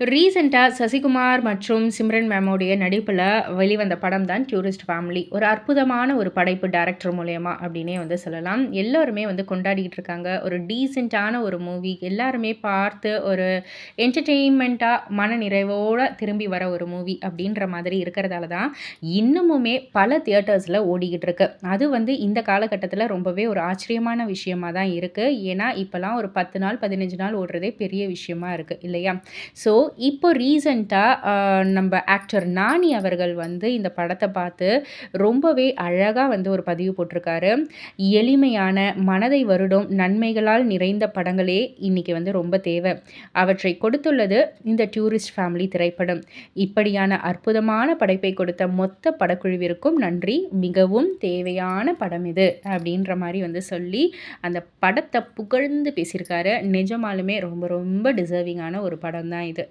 ரீசெண்டாக சசிகுமார் மற்றும் சிம்ரன் மேமோடைய நடிப்பில் வெளிவந்த படம் தான் டூரிஸ்ட் ஃபேமிலி ஒரு அற்புதமான ஒரு படைப்பு டேரக்டர் மூலயமா அப்படின்னே வந்து சொல்லலாம். எல்லோருமே வந்து கொண்டாடிக்கிட்டு இருக்காங்க. ஒரு டீசெண்டான ஒரு மூவி எல்லாருமே பார்த்து ஒரு என்டர்டெயின்மெண்ட்டாக மன நிறைவோடு திரும்பி வர ஒரு மூவி அப்படின்ற மாதிரி இருக்கிறதால தான் இன்னமுமே பல தியேட்டர்ஸில் ஓடிக்கிட்டு இருக்கு. அது வந்து இந்த காலகட்டத்தில் ரொம்பவே ஒரு ஆச்சரியமான விஷயமாக தான் இருக்குது ஏன்னா இப்போலாம் ஒரு பத்து நாள் பதினஞ்சு நாள் ஓடுறதே பெரிய விஷயமா இருக்குது இல்லையா? ஸோ இப்போ ரீசண்டாக நம்ம ஆக்டர் நானி அவர்கள் வந்து இந்த படத்தை பார்த்து ரொம்பவே அழகாக வந்து ஒரு பதிவு போட்டிருக்காரு. எளிமையான மனதை வருடம் நன்மைகளால் நிறைந்த படங்களே இன்றைக்கி வந்து ரொம்ப தேவை. அவற்றை கொடுத்துள்ளது இந்த டூரிஸ்ட் ஃபேமிலி திரைப்படம். இப்படியான அற்புதமான படைப்பை கொடுத்த மொத்த படக்குழுவிற்கும் நன்றி. மிகவும் தேவையான படம் இது அப்படின்ற மாதிரி வந்து சொல்லி அந்த படத்தை புகழ்ந்து பேசியிருக்காரு. நிஜமாலுமே ரொம்ப ரொம்ப டிசர்விங்கான ஒரு படம் தான் இது.